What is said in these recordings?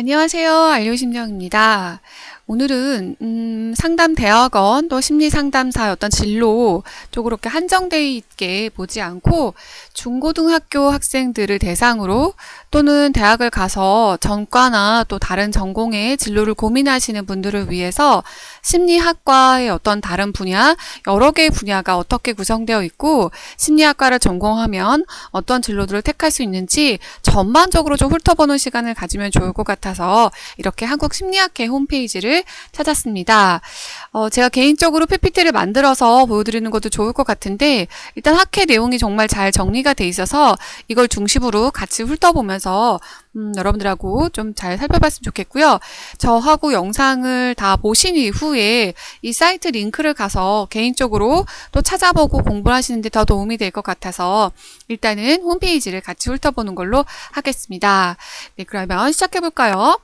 안녕하세요. 알료심령입니다. 오늘은 음, 상담 대학원 또 심리 상담사 어떤 진로 쪽으로 이렇게 한정돼 있게 보지 않고 중고등학교 학생들을 대상으로 또는 대학을 가서 전과나 또 다른 전공의 진로를 고민하시는 분들을 위해서 심리학과의 어떤 다른 분야, 여러 개의 분야가 어떻게 구성되어 있고 심리학과를 전공하면 어떤 진로들을 택할 수 있는지 전반적으로 좀 훑어보는 시간을 가지면 좋을 것 같아서 이렇게 한국 심리학회 홈페이지를 찾았습니다. 어, 제가 개인적으로 PPT를 만들어서 보여드리는 것도 좋을 것 같은데 일단 학회 내용이 정말 잘 정리가 돼 있어서 이걸 중심으로 같이 훑어보면서 음, 여러분들하고 좀 잘 살펴봤으면 좋겠고요. 저하고 영상을 다 보신 이후에 이 사이트 링크를 가서 개인적으로 또 찾아보고 공부를 하시는데 더 도움이 될 것 같아서 일단은 홈페이지를 같이 훑어보는 걸로 하겠습니다. 네, 그러면 시작해볼까요?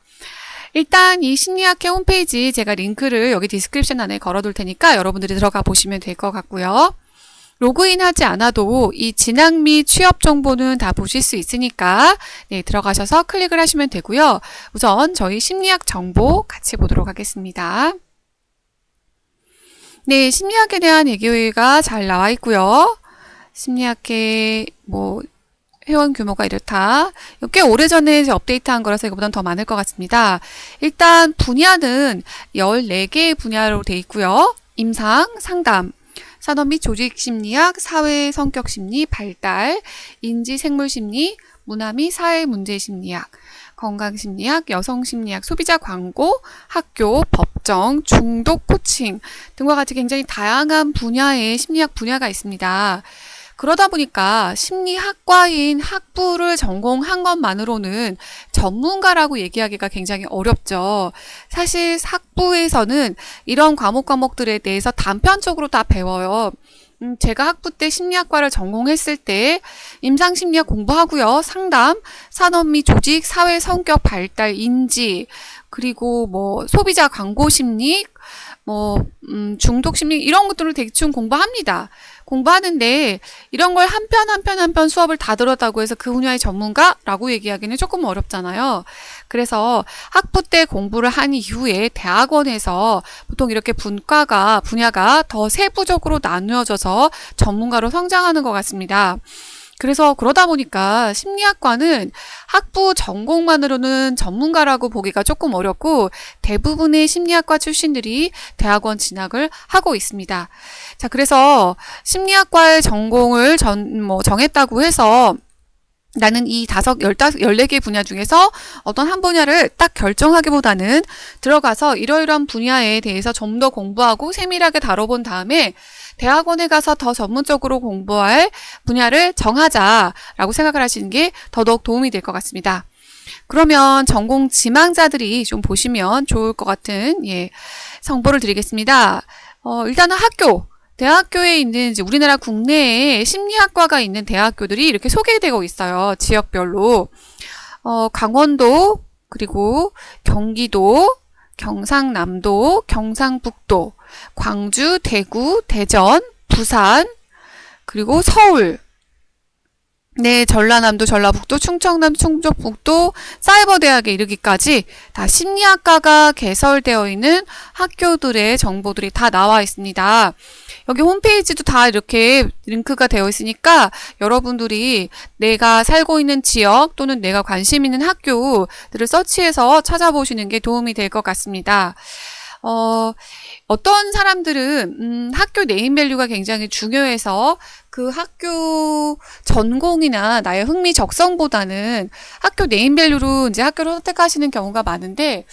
일단 이 심리학회 홈페이지 제가 링크를 여기 디스크립션 안에 걸어둘 테니까 여러분들이 들어가 보시면 될 것 같고요. 로그인하지 않아도 이 진학 및 취업 정보는 다 보실 수 있으니까 네, 들어가셔서 클릭을 하시면 되고요. 우선 저희 심리학 정보 같이 보도록 하겠습니다. 네, 심리학에 대한 얘기가 잘 나와 있고요. 심리학회 뭐 회원 규모가 이렇다. 꽤 오래전에 이제 업데이트한 거라서 이거보다는 더 많을 것 같습니다. 일단 분야는 14개의 분야로 돼 있고요. 임상, 상담, 산업 및 조직 심리학, 사회 성격 심리, 발달, 인지 생물 심리, 문화 및 사회 문제 심리학, 건강 심리학, 여성 심리학, 소비자 광고, 학교, 법정, 중독 코칭 등과 같이 굉장히 다양한 분야의 심리학 분야가 있습니다. 그러다 보니까 심리학과인 학부를 전공한 것만으로는 전문가라고 얘기하기가 굉장히 어렵죠. 사실 학부에서는 이런 과목 과목들에 대해서 단편적으로 다 배워요. 음, 제가 학부 때 심리학과를 전공했을 때 임상심리학 공부하고요. 상담, 산업 및 조직, 사회 성격 발달, 인지, 그리고 뭐 소비자 광고 심리, 뭐 음, 중독 심리 이런 것들을 대충 공부합니다. 공부하는데 이런 걸 한 편 한 편 한 편 수업을 다 들었다고 해서 그 분야의 전문가라고 얘기하기는 조금 어렵잖아요. 그래서 학부 때 공부를 한 이후에 대학원에서 보통 이렇게 분과가 분야가 더 세부적으로 나누어져서 전문가로 성장하는 것 같습니다. 그래서 그러다 보니까 심리학과는 학부 전공만으로는 전문가라고 보기가 조금 어렵고 대부분의 심리학과 출신들이 대학원 진학을 하고 있습니다. 자, 그래서 심리학과의 전공을 전, 뭐, 정했다고 해서 나는 이 다섯, 열다섯, 열네 개 분야 중에서 어떤 한 분야를 딱 결정하기보다는 들어가서 이러이러한 분야에 대해서 좀 더 공부하고 세밀하게 다뤄본 다음에 대학원에 가서 더 전문적으로 공부할 분야를 정하자라고 생각을 하시는 게 더더욱 도움이 될 것 같습니다. 그러면 전공 지망자들이 좀 보시면 좋을 것 같은 예, 정보를 드리겠습니다. 어, 일단은 학교, 대학교에 있는 이제 우리나라 국내에 심리학과가 있는 대학교들이 이렇게 소개되고 있어요. 지역별로. 어, 강원도, 그리고 경기도, 경상남도, 경상북도, 광주, 대구, 대전, 부산, 그리고 서울, 네, 전라남도, 전라북도, 충청남, 충청북도, 사이버대학에 이르기까지 다 심리학과가 개설되어 있는 학교들의 정보들이 다 나와 있습니다. 여기 홈페이지도 다 이렇게 링크가 되어 있으니까 여러분들이 내가 살고 있는 지역 또는 내가 관심 있는 학교들을 서치해서 찾아보시는 게 도움이 될 것 같습니다. 어, 어떤 사람들은 음, 학교 네임밸류가 굉장히 중요해서 그 학교 전공이나 나의 흥미 적성보다는 학교 네임밸류로 이제 학교를 선택하시는 경우가 많은데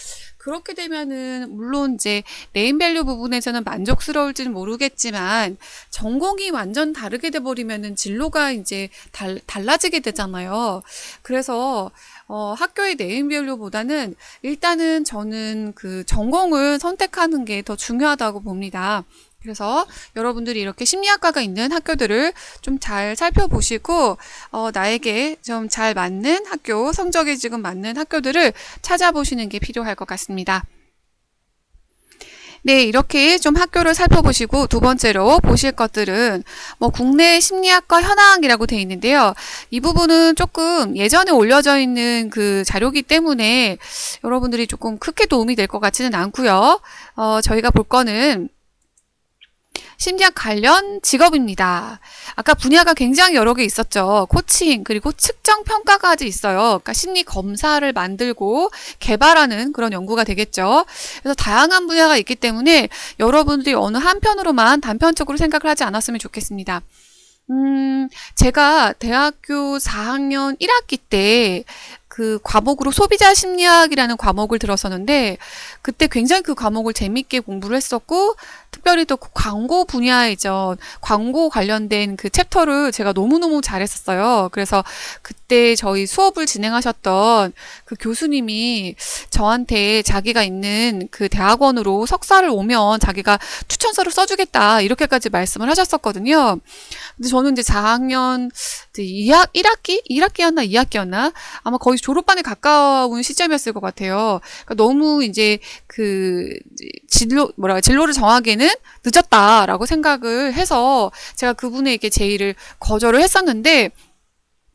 그렇게 되면은 물론 이제 네임밸류 부분에서는 만족스러울지는 모르겠지만 전공이 완전 다르게 돼 버리면은 진로가 이제 달, 달라지게 되잖아요. 그래서 어, 학교의 네임 밸류보다는 일단은 저는 그 전공을 선택하는 게 더 중요하다고 봅니다. 그래서 여러분들이 이렇게 심리학과가 있는 학교들을 좀 잘 살펴보시고 어, 나에게 좀 잘 맞는 학교, 성적이 지금 맞는 학교들을 찾아보시는 게 필요할 것 같습니다. 네, 이렇게 좀 학교를 살펴보시고 두 번째로 보실 것들은 뭐 국내 심리학과 현황이라고 돼 있는데요. 이 부분은 조금 예전에 올려져 있는 그 자료기 때문에 여러분들이 조금 크게 도움이 될 것 같지는 않고요. 어, 저희가 볼 거는 심리학 관련 직업입니다. 아까 분야가 굉장히 여러 개 있었죠. 코칭, 그리고 측정 평가까지 있어요. 그러니까 심리 검사를 만들고 개발하는 그런 연구가 되겠죠. 그래서 다양한 분야가 있기 때문에 여러분들이 어느 한편으로만 단편적으로 생각을 하지 않았으면 좋겠습니다. 음, 제가 대학교 4학년 1학기 때 그 과목으로 소비자 심리학이라는 과목을 들었었는데 그때 굉장히 그 과목을 재밌게 공부를 했었고 특별히 또 광고 분야이죠. 광고 관련된 그 챕터를 제가 너무너무 잘했었어요. 그래서 그때 저희 수업을 진행하셨던 그 교수님이 저한테 자기가 있는 그 대학원으로 석사를 오면 자기가 추천서를 써주겠다. 이렇게까지 말씀을 하셨었거든요. 근데 저는 이제 4학년 2학, 1학기? 1학기였나 2학기였나? 아마 거의 졸업반에 가까운 시점이었을 것 같아요. 그러니까 너무 이제 그 진로 뭐라 진로를 정하기에는 늦었다라고 생각을 해서 제가 그분에게 제의를 거절을 했었는데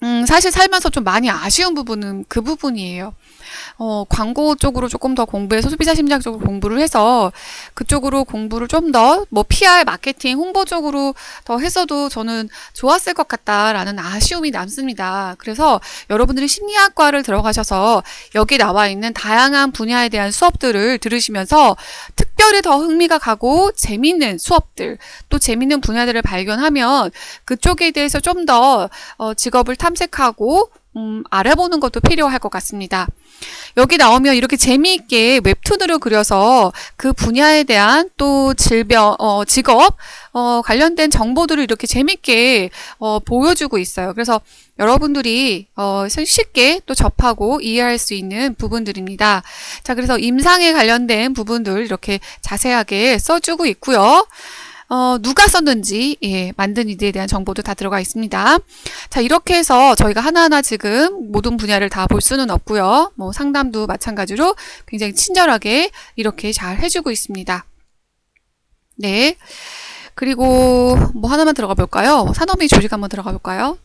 음, 사실 살면서 좀 많이 아쉬운 부분은 그 부분이에요. 어, 광고 쪽으로 조금 더 공부해서 소비자 심리학 쪽으로 공부를 해서 그쪽으로 공부를 좀 더 뭐 PR, 마케팅, 홍보 쪽으로 더 했어도 저는 좋았을 것 같다라는 아쉬움이 남습니다. 그래서 여러분들이 심리학과를 들어가셔서 여기 나와 있는 다양한 분야에 대한 수업들을 들으시면서 특별히 더 흥미가 가고 재밌는 수업들 또 재밌는 분야들을 발견하면 그쪽에 대해서 좀더 어, 직업을 탐색하고 음, 알아보는 것도 필요할 것 같습니다. 여기 나오면 이렇게 재미있게 웹툰으로 그려서 그 분야에 대한 또 질병, 어, 직업, 어, 관련된 정보들을 이렇게 재밌게 어, 보여주고 있어요. 그래서 여러분들이 어, 쉽게 또 접하고 이해할 수 있는 부분들입니다. 자, 그래서 임상에 관련된 부분들 이렇게 자세하게 써주고 있고요. 어, 누가 썼는지, 예, 만든 이들에 대한 정보도 다 들어가 있습니다. 자, 이렇게 해서 저희가 하나하나 지금 모든 분야를 다 볼 수는 없고요. 뭐 상담도 마찬가지로 굉장히 친절하게 이렇게 잘 해주고 있습니다. 네. 그리고 뭐 하나만 들어가 볼까요? 산업의 조직 한번 들어가 볼까요?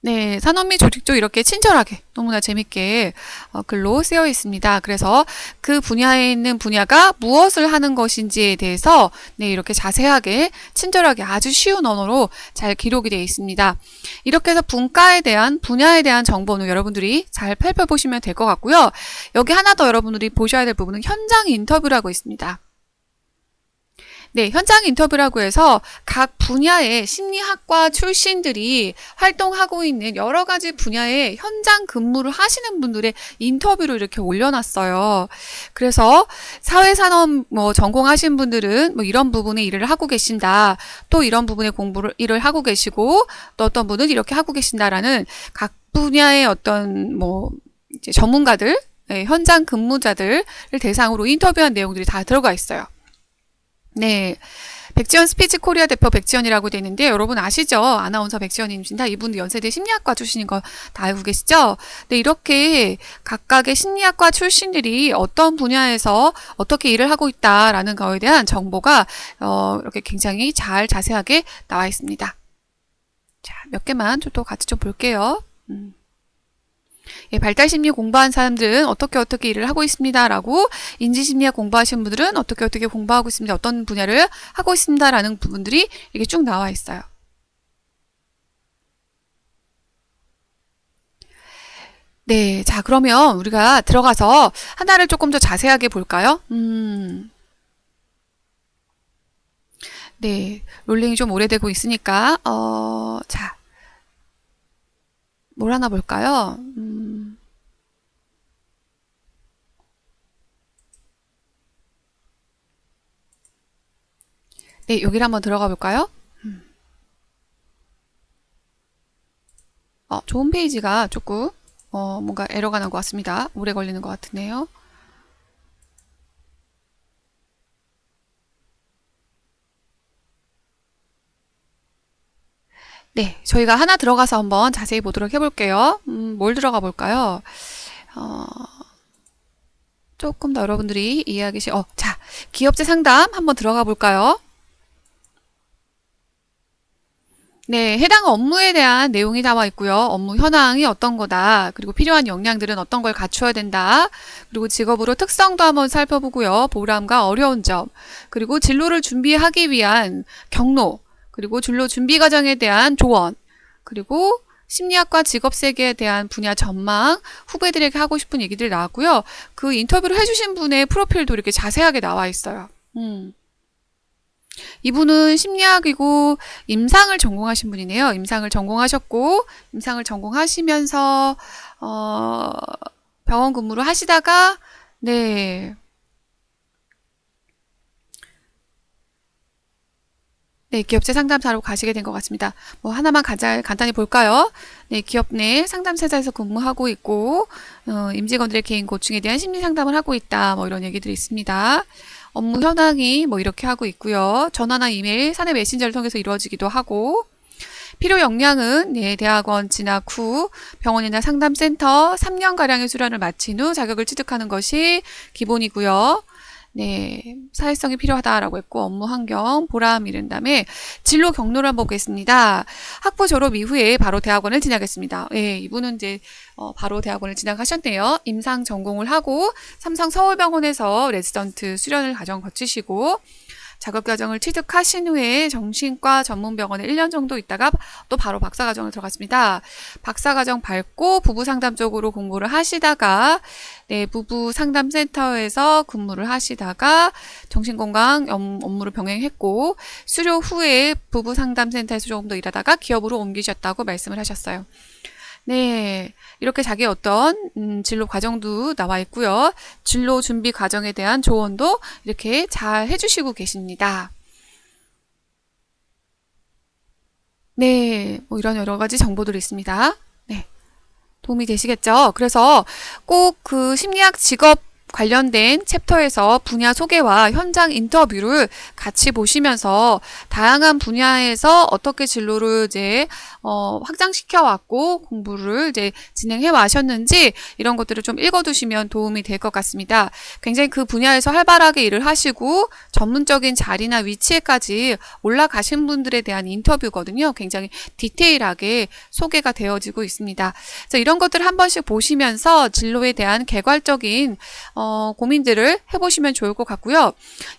네, 산업 및 조직 쪽 이렇게 친절하게 너무나 재밌게 어, 글로 쓰여 있습니다. 그래서 그 분야에 있는 분야가 무엇을 하는 것인지에 대해서 네, 이렇게 자세하게 친절하게 아주 쉬운 언어로 잘 기록이 되어 있습니다. 이렇게 해서 분과에 대한 분야에 대한 정보는 여러분들이 잘 살펴보시면 될 것 같고요. 여기 하나 더 여러분들이 보셔야 될 부분은 현장 인터뷰라고 있습니다. 네, 현장 인터뷰라고 해서 각 분야의 심리학과 출신들이 활동하고 있는 여러 가지 분야의 현장 근무를 하시는 분들의 인터뷰를 이렇게 올려놨어요. 그래서 사회산업 뭐 전공하신 분들은 뭐 이런 부분에 일을 하고 계신다. 또 이런 부분에 공부를 일을 하고 계시고 또 어떤 분은 이렇게 하고 계신다라는 각 분야의 어떤 뭐 이제 전문가들 네, 현장 근무자들을 대상으로 인터뷰한 내용들이 다 들어가 있어요. 네. 백지연 스피치 코리아 대표 백지연이라고 되어 있는데 여러분 아시죠? 아나운서 백지연님이십니다. 이분도 연세대 심리학과 출신인 거 다 알고 계시죠? 네, 이렇게 각각의 심리학과 출신들이 어떤 분야에서 어떻게 일을 하고 있다라는 거에 대한 정보가 어, 이렇게 굉장히 잘 자세하게 나와 있습니다. 자, 몇 개만 또 같이 좀 볼게요. 음. 예, 발달심리 공부한 사람들은 어떻게 어떻게 일을 하고 있습니다라고 인지심리학 공부하신 분들은 어떻게 어떻게 공부하고 있습니다. 어떤 분야를 하고 있습니다라는 부분들이 이게 쭉 나와 있어요. 네, 자 그러면 우리가 들어가서 하나를 조금 더 자세하게 볼까요? 음. 네, 롤링이 좀 오래되고 있으니까 어, 자, 뭘 하나 볼까요? 음. 네, 여기를 한번 들어가 볼까요? 음. 어, 좋은 페이지가 조금 어, 뭔가 에러가 난 것 같습니다. 오래 걸리는 것 같은데요. 네, 저희가 하나 들어가서 한번 자세히 보도록 해볼게요. 음, 뭘 들어가 볼까요? 어, 조금 더 여러분들이 이해하기 쉬, 어, 자, 기업체 상담 한번 들어가 볼까요? 네, 해당 업무에 대한 내용이 나와 있고요. 업무 현황이 어떤 거다. 그리고 필요한 역량들은 어떤 걸 갖추어야 된다. 그리고 직업으로 특성도 한번 살펴보고요. 보람과 어려운 점. 그리고 진로를 준비하기 위한 경로. 그리고 진로 준비 과정에 대한 조언. 그리고 심리학과 직업 세계에 대한 분야 전망, 후배들에게 하고 싶은 얘기들이 나왔고요. 그 인터뷰를 해주신 분의 프로필도 이렇게 자세하게 나와 있어요. 음. 이분은 심리학이고 임상을 전공하신 분이네요. 임상을 전공하셨고 임상을 전공하시면서 어, 병원 근무를 하시다가 네. 네, 기업체 상담사로 가시게 된 것 같습니다. 뭐 하나만 가자, 간단히 볼까요? 네, 기업 내 상담사에서 근무하고 있고 어, 임직원들의 개인 고충에 대한 심리 상담을 하고 있다. 뭐 이런 얘기들이 있습니다. 업무 현황이 뭐 이렇게 하고 있고요. 전화나 이메일, 사내 메신저를 통해서 이루어지기도 하고 필요 역량은 네, 대학원 진학 후 병원이나 상담센터 3년가량의 수련을 마친 후 자격을 취득하는 것이 기본이고요. 네, 사회성이 필요하다라고 했고 업무 환경, 보람 이른 다음에 진로 경로를 한번 보겠습니다. 학부 졸업 이후에 바로 대학원을 진학했습니다. 예, 이분은 이제 어, 바로 대학원을 진학하셨네요. 임상 전공을 하고 삼성 서울병원에서 레지던트 수련을 과정 거치시고 자격과정을 취득하신 후에 정신과 전문병원에 1년 정도 있다가 또 바로 박사과정을 들어갔습니다. 박사과정 밟고 부부상담 쪽으로 공부를 하시다가 네, 부부상담센터에서 근무를 하시다가 정신건강 업- 업무를 병행했고 수료 후에 부부상담센터에서 조금 더 일하다가 기업으로 옮기셨다고 말씀을 하셨어요. 네, 이렇게 자기 어떤 음, 진로 과정도 나와 있고요. 진로 준비 과정에 대한 조언도 이렇게 잘 해주시고 계십니다. 네, 뭐 이런 여러 가지 정보들이 있습니다. 네, 도움이 되시겠죠? 그래서 꼭 그 심리학 직업 관련된 챕터에서 분야 소개와 현장 인터뷰를 같이 보시면서 다양한 분야에서 어떻게 진로를 이제 어, 확장시켜 왔고 공부를 이제 진행해 와셨는지 이런 것들을 좀 읽어두시면 도움이 될 것 같습니다. 굉장히 그 분야에서 활발하게 일을 하시고 전문적인 자리나 위치에까지 올라가신 분들에 대한 인터뷰거든요. 굉장히 디테일하게 소개가 되어지고 있습니다. 그래서 이런 것들 한 번씩 보시면서 진로에 대한 개괄적인 어, 고민들을 해보시면 좋을 것 같고요.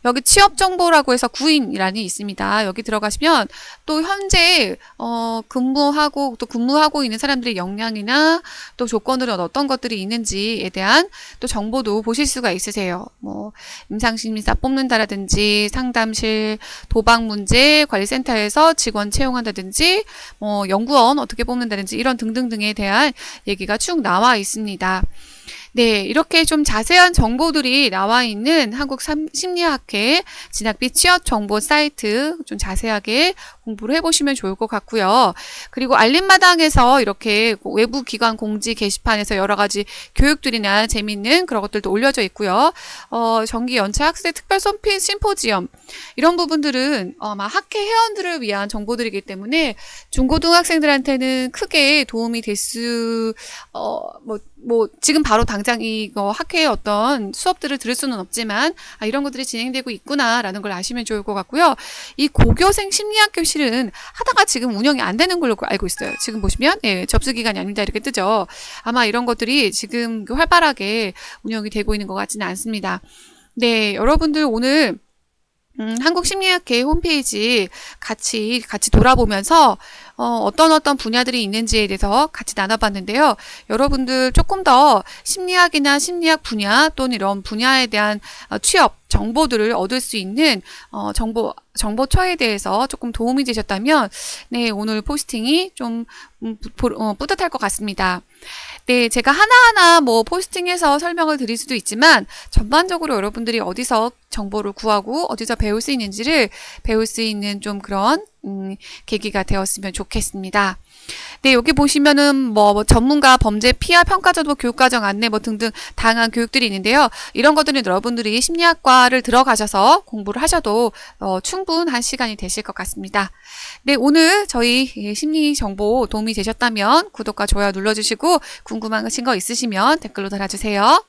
여기 취업 정보라고 해서 구인이란이 있습니다. 여기 들어가시면 또 현재 어, 근무하고 또 근무하고 있는 사람들의 역량이나 또 조건들은 어떤 것들이 있는지에 대한 또 정보도 보실 수가 있으세요. 뭐 임상심리사 뽑는다라든지 상담실 도박 문제 관리센터에서 직원 채용한다든지 뭐 연구원 어떻게 뽑는다든지 이런 등등등에 대한 얘기가 쭉 나와 있습니다. 네, 이렇게 좀 자세한 정보들이 나와 있는 한국 삼- 심리학회 진학비 취업 정보 사이트 좀 자세하게 공부를 해보시면 좋을 것 같고요. 그리고 알림마당에서 이렇게 외부 기관 공지 게시판에서 여러 가지 교육들이나 재밌는 그런 것들도 올려져 있고요. 어, 정기 연차 학생 특별 손필 심포지엄 이런 부분들은 어, 아마 학회 회원들을 위한 정보들이기 때문에 중고등학생들한테는 크게 도움이 될 수, 어, 뭐, 뭐, 지금 바로 당장 이거 학회의 어떤 수업들을 들을 수는 없지만, 아, 이런 것들이 진행되고 있구나라는 걸 아시면 좋을 것 같고요. 이 고교생 심리학 교실은 하다가 지금 운영이 안 되는 걸로 알고 있어요. 지금 보시면, 예, 접수 기간이 아닙니다. 이렇게 뜨죠. 아마 이런 것들이 지금 활발하게 운영이 되고 있는 것 같지는 않습니다. 네, 여러분들 오늘 음, 한국심리학회 홈페이지 같이 같이 돌아보면서 어, 어떤 어떤 분야들이 있는지에 대해서 같이 나눠봤는데요. 여러분들 조금 더 심리학이나 심리학 분야 또는 이런 분야에 대한 어, 취업 정보들을 얻을 수 있는 어, 정보 정보처에 대해서 조금 도움이 되셨다면 네 오늘 포스팅이 좀 음, 부- 어, 뿌듯할 것 같습니다. 네, 제가 하나하나 뭐 포스팅해서 설명을 드릴 수도 있지만 전반적으로 여러분들이 어디서 정보를 구하고 어디서 배울 수 있는지를 배울 수 있는 좀 그런 음, 계기가 되었으면 좋겠습니다. 네, 여기 보시면은 뭐, 뭐 전문가 범죄 피하 평가제도 교육과정 안내 뭐 등등 다양한 교육들이 있는데요. 이런 것들은 여러분들이 심리학과를 들어가셔서 공부를 하셔도 어, 충분한 시간이 되실 것 같습니다. 네, 오늘 저희 예, 심리 정보 도움이 되셨다면 구독과 좋아요 눌러주시고 궁금하신 거 있으시면 댓글로 달아주세요.